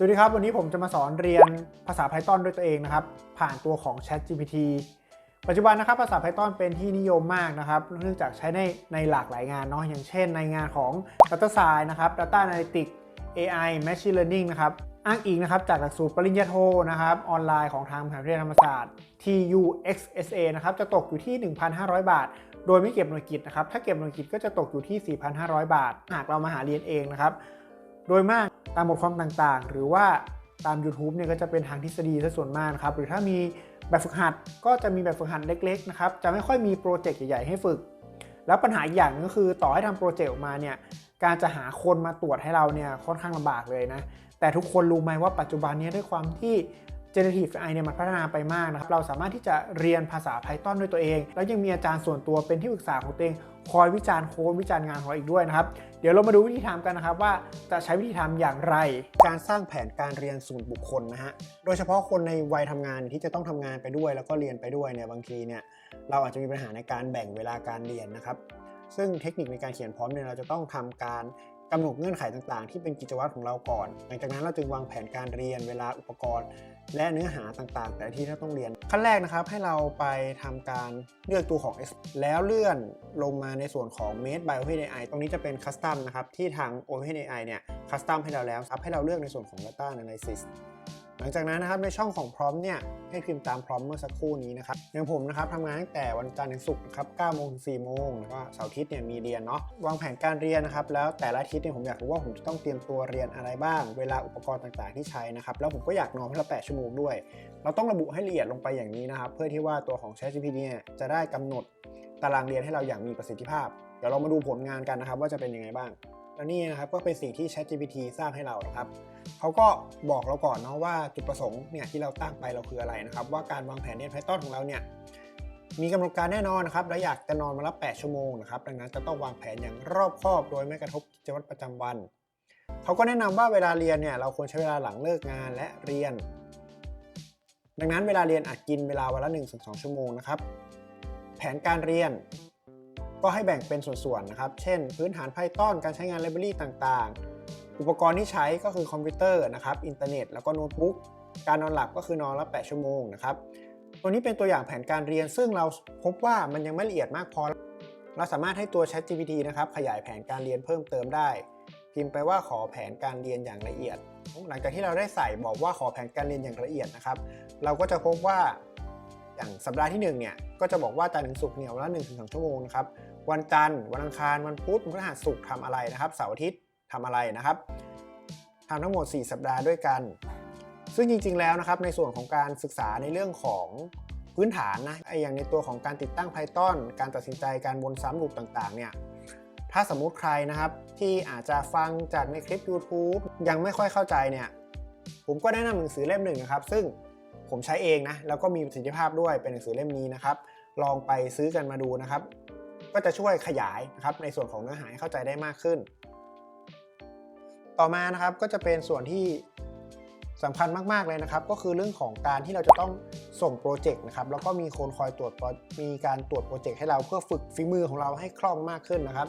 สวัสดีครับ วันนี้ผมจะมาสอนเรียนภาษา Python ด้วยตัวเองนะครับ ผ่านตัวของ ChatGPT ปัจจุบันนะครับภาษา Python เป็นที่นิยมมากนะครับ เนื่องจากใช้ในในหลากหลายงานเนาะอย่างเช่นในงานของ Data Science นะครับ Data Analytics AI Machine Learning นะครับอ้างอิงนะครับจากหลักสูตรปริญญาโทนะครับออนไลน์ของทางมหาวิทยาลัยธรรมศาสตร์ TUXSA นะครับจะตกอยู่ที่ 1,500 บาท โดยไม่เก็บหน่วยกิตนะครับถ้าเก็บหน่วยกิตก็จะตกอยู่ที่ 4,500 บาท หากเรามาหาเรียนเองนะครับ โดยมากตามบทความต่างๆ หรือว่าตาม YouTube เนี่ยก็จะเป็นทางทฤษฎีซะส่วนมากครับ หรือถ้ามีแบบฝึกหัดก็จะมีแบบฝึกหัดเล็กๆนะครับ จะไม่ค่อยมีโปรเจกต์ใหญ่ๆให้ฝึก แล้วปัญหาอีกอย่างนึงก็คือต่อให้ทำโปรเจกต์ออกมาเนี่ย การจะหาคนมาตรวจให้เราเนี่ยค่อนข้างลำบากเลยนะ แต่ทุกคนรู้ไหมว่าปัจจุบันนี้ด้วยความที่ Generative AI เนี่ยมันพัฒนาไปมากนะครับ เราสามารถที่จะเรียนภาษา Python ด้วยตัวเอง แล้วยังมีอาจารย์ส่วนตัวเป็นที่ปรึกษาของตัวเอง คอยวิจารณ์โค้ดวิจารณ์งานของเราอีกด้วยนะครับ เดี๋ยวเรามาดูวิธีทำกันนะครับว่าจะใช้วิธีทำอย่างไร การสร้างแผนการเรียนส่วนบุคคลนะฮะ โดยเฉพาะคนในวัยทำงานที่จะต้องทำงานไปด้วย แล้วก็เรียนไปด้วยเนี่ยบางทีเนี่ยเราอาจจะมีปัญหาในการแบ่งเวลาการเรียนนะครับซึ่งเทคนิคในการเขียนพร้อมเนี่ยเราจะต้องทำการ กำหนดเงื่อนไขต่างๆ ที่เป็นกิจวัตรของเราก่อน หลังจากนั้นเราจึงวางแผนการเรียนเวลาอุปกรณ์ และเนื้อหาต่างๆ แต่ที่เราต้องเรียน ขั้นแรกนะครับให้เราไปทำการเลือกตัวของ X แล้วเลื่อนลงมาในส่วนของ Made by OpenAI ตรงนี้จะเป็น Custom นะครับที่ทาง OpenAI เนี่ย Custom ให้เราแล้วครับให้เราเลือกในส่วนของ Data Analysis หลังจากนั้นนะครับในช่องของพร้อมเนี่ยให้พิมพ์ตามพร้อมเมื่อสักครู่นี้นะครับอย่างผมนะครับทำงานตั้งแต่วันจันทร์ถึงศุกร์นะครับ9โมงถึง4โมงแล้วก็เสาร์อาทิตย์เนี่ยมีเรียนเนาะวางแผนการเรียนนะครับแล้วแต่ละอาทิตย์เนี่ยผมอยากรู้ว่าผมจะต้องเตรียมตัวเรียนอะไรบ้าง เวลาอุปกรณ์ต่างๆที่ใช้นะครับแล้วผมก็อยากนอนเพื่อละ8ชั่วโมงด้วย เราต้องระบุให้ละเอียดลงไปอย่างนี้นะครับเพื่อที่ว่าตัวของ ChatGPT เนี่ยจะได้กำหนดตารางเรียนให้เราอย่างมีประสิทธิภาพเดี๋ยวเรามาดูผลงานกันนะครับว่าจะเป็นยังไงบ้าง แล้วนี่นะครับก็เป็นสิ่งที่ ChatGPT สร้างให้เรานะครับเขาก็บอกเราก่อนเนาะว่าจุดประสงค์เนี่ยที่เราตั้งไปเราคืออะไรนะครับ ว่าการวางแผนเรียน Python ของเราเนี่ยมีกำหนดการแน่นอนนะครับและอยากจะนอนมาละ8ชั่วโมงนะครับดังนั้นจะต้องวางแผนอย่างรอบคอบโดยไม่กระทบกิจวัตรประจำวันเขาก็แนะนำว่าเวลาเรียนเนี่ยเราควรใช้เวลาหลังเลิกงานและเรียน ดังนั้นเวลาเรียนอาจกินเวลาวันละ1-2 ชั่วโมงนะครับแผนการเรียน ก็ให้แบ่งเป็นส่วนๆนะครับ เช่น พื้นฐาน Python การใช้งานไลบรารีต่างๆ อุปกรณ์ที่ใช้ก็คือคอมพิวเตอร์นะครับ อินเทอร์เน็ต แล้วก็โน้ตบุ๊ก การนอนหลับก็คือนอนละ 8 ชั่วโมงนะครับ ตัวนี้เป็นตัวอย่างแผนการเรียน ซึ่งเราพบว่ามันยังไม่ละเอียดมากพอ เราสามารถให้ตัว ChatGPT นะครับ ขยายแผนการเรียนเพิ่มเติมได้ พิมพ์ไปว่าขอแผนการเรียนอย่างละเอียด หลังจากที่เราได้ใส่บอกว่าขอแผนการเรียนอย่างละเอียดนะครับ เราก็จะพบว่า อย่างสัปดาห์ที่1เนี่ยก็จะบอกว่าจันทร์ถึงศุกร์เนี่ยวันละ1ถึง2ชั่วโมงนะครับวันจันทร์วันอังคารวันพุธวันพฤหัสศุกร์ทำอะไรนะครับเสาร์อาทิตย์ทำอะไรนะครับทำทั้งหมด 4 สัปดาห์ด้วยกัน ซึ่งจริง ๆ แล้วนะครับในส่วนของการศึกษาในเรื่องของพื้นฐานนะไออย่างในตัวของการติดตั้ง Python การตัดสินใจการวนซ้ำลูปต่างๆเนี่ยถ้าสมมุติใครนะครับที่อาจจะฟังจากในคลิป YouTube ยังไม่ค่อยเข้าใจเนี่ยผมก็แนะนำหนังสือเล่มหนึ่งนะครับ ซึ่ง ผมใช้เองนะแล้วก็มีประสิทธิภาพด้วยเป็นหนังสือเล่มนี้นะครับ ลองไปซื้อกันมาดูนะครับ ก็จะช่วยขยายนะครับในส่วนของเนื้อหาให้เข้าใจได้มากขึ้น ต่อมานะครับก็จะเป็นส่วนที่สำคัญมาก ๆ เลยนะครับ ก็คือเรื่องของการที่เราจะต้องส่งโปรเจกต์นะครับแล้วก็มีคนคอยตรวจมีการตรวจโปรเจกต์ให้เราเพื่อฝึกฝีมือของเราให้คล่องมากขึ้นนะครับ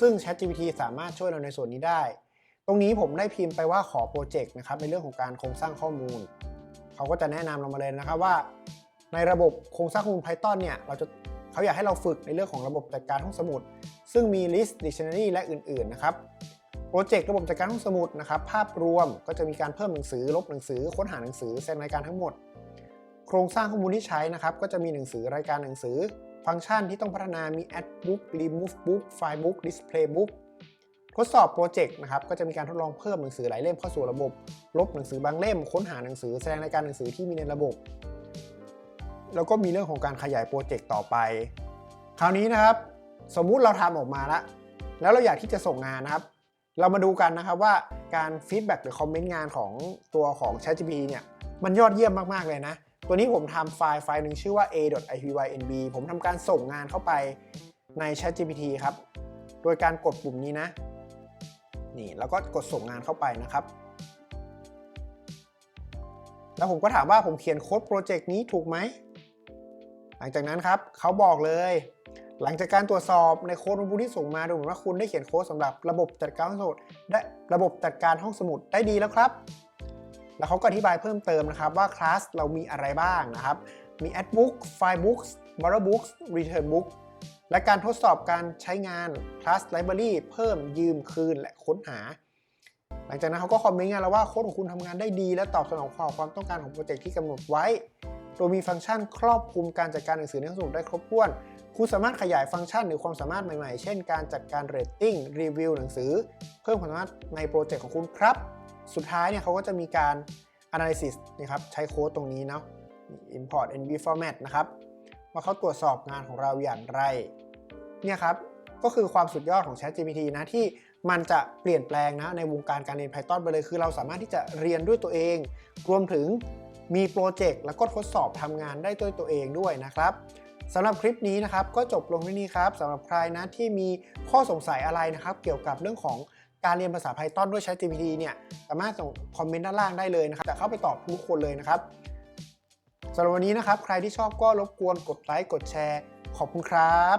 ซึ่ง ChatGPT สามารถช่วยเราในส่วนนี้ได้ ตรงนี้ผมได้พิมพ์ไปว่าขอโปรเจกต์นะครับในเรื่องของการโครงสร้างข้อมูล เขาก็จะแนะนำเรามาเลยนะครับว่า ในระบบโครงสร้างข้อมูล Python เนี่ยเราจะเขาอยากให้เราฝึกในเรื่องของระบบจัดการห้องสมุด ซึ่งมี list dictionary และอื่นๆนะครับโปรเจกต์ระบบจัดการห้องสมุดนะครับภาพรวมก็จะมีการเพิ่มหนังสือ ลบหนังสือ ค้นหาหนังสือแสดงรายการทั้งหมด โครงสร้างข้อมูลที่ใช้นะครับก็จะมีหนังสือรายการหนังสือ ฟังก์ชันที่ต้องพัฒนามี add book remove book file book display book ทดสอบโปรเจกต์นะครับก็จะมีการทดลองเพิ่มหนังสือหลายเล่มเข้าสู่ระบบ ลบหนังสือบางเล่ม ค้นหาหนังสือแสดงรายการหนังสือที่มีในระบบ แล้วก็มีเรื่องของการขยายโปรเจกต์ต่อไป คราวนี้นะครับ สมมุติเราทำออกมาแล้วแล้วเราอยากที่จะส่งงานนะครับ เรามาดูกันนะครับว่าการฟีดแบ็กหรือคอมเมนต์งานของตัวของ ChatGPT เนี่ยมันยอดเยี่ยมมากๆเลยนะ ตัวนี้ผมทำไฟล์ไฟล์หนึ่งชื่อว่า a.ipynb ผมทำการส่งงานเข้าไปใน ChatGPT ครับ โดยการกดปุ่มนี้นะ นี่แล้วก็กดส่งงานเข้าไปนะครับ แล้วผมก็ถามว่าผมเขียนโค้ดโปรเจกต์นี้ถูกไหม หลังจากนั้นครับเขาบอกเลย หลังจากการตรวจสอบในโค้ดรูปที่ส่งมาดูเหมือนว่าคุณได้เขียนโค้ดสำหรับระบบจัดการห้องสมุดได้ระบบจัดการห้องสมุดได้ดีแล้วครับ แล้วเขาก็อธิบายเพิ่มเติมนะครับว่าคลาสเรามีอะไรบ้างนะครับ มี Adbook file books และการทดสอบการใช้งาน class library เพิ่มยืมคืนและค้นหา หลังจากนั้นเขาก็คอมเมนต์งานแล้วว่าโค้ดของคุณทำงานได้ดี และตอบสนองความความต้องการของโปรเจกต์ที่กำหนดไว้ โดยมีฟังก์ชันครอบคลุมการจัดการหนังสือในห้องสมุดได้ครบถ้วน คุณสามารถขยายฟังก์ชันหรือความสามารถใหม่ๆ เช่น การจัดการเรตติ้งรีวิวหนังสือ เพิ่มความสามารถในโปรเจกต์ของคุณครับ สุดท้ายเนี่ยเขาก็จะมีการ analysis นะครับใช้โค้ดตรงนี้เนาะ import nv format นะครับ ว่าเขาตรวจสอบงานของเราอย่างไรเนี่ยครับก็คือความสุดยอดของ ChatGPT นะที่มันจะเปลี่ยนแปลงนะในวงการการเรียน Python ไปเลยคือเราสามารถที่จะเรียนด้วยตัวเอง รวมถึงมีโปรเจกต์แล้วก็ทดสอบทำงานได้ด้วยตัวเองด้วยนะครับสำหรับคลิปนี้นะครับก็จบลงที่นี่ครับสำหรับใครนะที่มีข้อสงสัยอะไรนะครับ เกี่ยวกับเรื่องของการเรียนภาษา Python ด้วย ChatGPT เนี่ยสามารถส่งคอมเมนต์ด้านล่างได้เลยนะครับจะเข้าไปตอบทุกคนเลยนะครับ สำหรับวันนี้นะครับ ใครที่ชอบก็รบกวนกดไลค์กดแชร์ ขอบคุณครับ